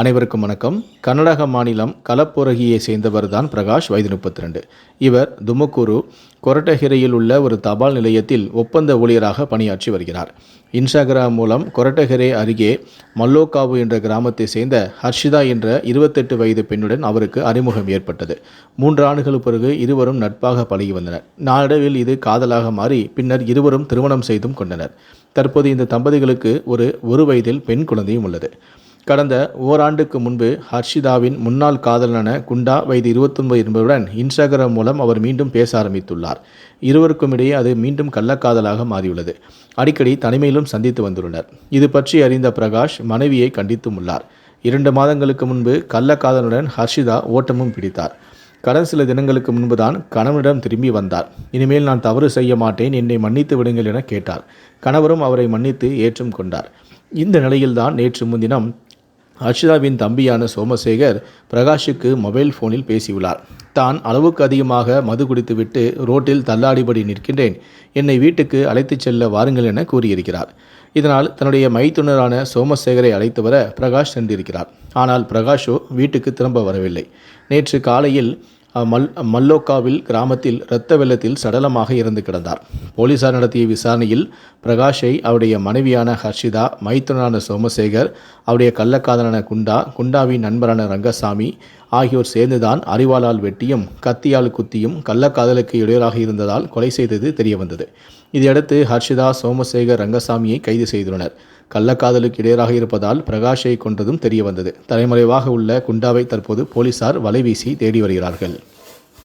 அனைவருக்கும் வணக்கம். கர்நாடக மாநிலம் கலப்புரகியை சேர்ந்தவர் தான் பிரகாஷ் வயது முப்பத்தி ரெண்டு இவர் துமக்கூரு கொரட்டகிரியில் உள்ள ஒரு தபால் நிலையத்தில் ஒப்பந்த ஊழியராக பணியாற்றி வருகிறார். இன்ஸ்டாகிராம் மூலம் கொரட்டகிரை அருகே மல்லோகாவு என்ற கிராமத்தை சேர்ந்த ஹர்ஷிதா என்ற இருபத்தெட்டு வயது பெண்ணுடன் அவருக்கு அறிமுகம் ஏற்பட்டது. மூன்று ஆண்டுகளுக்கு பிறகு இருவரும் நட்பாக பழகி வந்தனர். நாளடைவில் இது காதலாக மாறி பின்னர் இருவரும் திருமணம் செய்தும் கொண்டனர். தற்போது இந்த தம்பதிகளுக்கு ஒரு ஒரு வயதில் பெண் குழந்தையும் உள்ளது. கடந்த ஓராண்டுக்கு முன்பு ஹர்ஷிதாவின் முன்னாள் காதலனான குண்டா வயது இருபத்தொன்பது என்பவருடன் இன்ஸ்டாகிராம் மூலம் அவர் மீண்டும் பேச ஆரம்பித்துள்ளார். இருவருக்கும் இடையே அது மீண்டும் கள்ளக்காதலாக மாறியுள்ளது. அடிக்கடி தனிமையிலும் சந்தித்து வந்துள்ளனர். இது பற்றி அறிந்த பிரகாஷ் மனைவியை கண்டித்தும் உள்ளார். இரண்டு மாதங்களுக்கு முன்பு கள்ளக்காதலுடன் ஹர்ஷிதா ஓட்டமும் பிடித்தார். கடந்த சில தினங்களுக்கு முன்புதான் கணவனிடம் திரும்பி வந்தார். இனிமேல் நான் தவறு செய்ய மாட்டேன் என்னை மன்னித்து விடுங்கள் என கேட்டார். கணவரும் அவரை மன்னித்து ஏற்றும் கொண்டார் இந்த நிலையில்தான் நேற்று முன்தினம் ஹர்ஷிதாவின் தம்பியான சோமசேகர் பிரகாஷுக்கு மொபைல் ஃபோனில் பேசியுள்ளார். தான் அளவுக்கு அதிகமாக மது குடித்துவிட்டு ரோட்டில் தள்ளாடிபடி நிற்கின்றேன். என்னை வீட்டுக்கு அழைத்துச் செல்ல வாருங்கள் என கூறியிருக்கிறார். இதனால் தன்னுடைய மைத்துனரான சோமசேகரை அழைத்து வர பிரகாஷ் சென்றிருக்கிறார். ஆனால் பிரகாஷோ வீட்டுக்கு திரும்ப வரவில்லை. நேற்று காலையில் மல் மல்லோக்காவில் கிராமத்தில் இரத்த வெள்ளத்தில் சடலமாக இறந்து கிடந்தார். போலீசார் நடத்திய விசாரணையில் பிரகாஷை அவருடைய மனைவியான ஹர்ஷிதா மைத்துனரான சோமசேகர் அவருடைய கள்ளக்காதலான குண்டா குண்டாவின் நண்பரான ரங்கசாமி ஆகியோர் சேர்ந்துதான் அறிவாளால் வெட்டியும் கத்தியால் குத்தியும் கள்ளக்காதலுக்கு இடையூறாக இருந்ததால் கொலை செய்தது தெரியவந்தது. இதையடுத்து ஹர்ஷிதா சோமசேகர் ரங்கசாமியை கைது செய்துள்ளனர். கள்ளக்காதலுக்கு இடையராக இருப்பதால் பிரகாஷை கொன்றதும் தெரியவந்தது. தலைமறைவாக உள்ள குண்டாவை தற்போது போலீசார் வலைவீசி தேடி வருகிறார்கள்.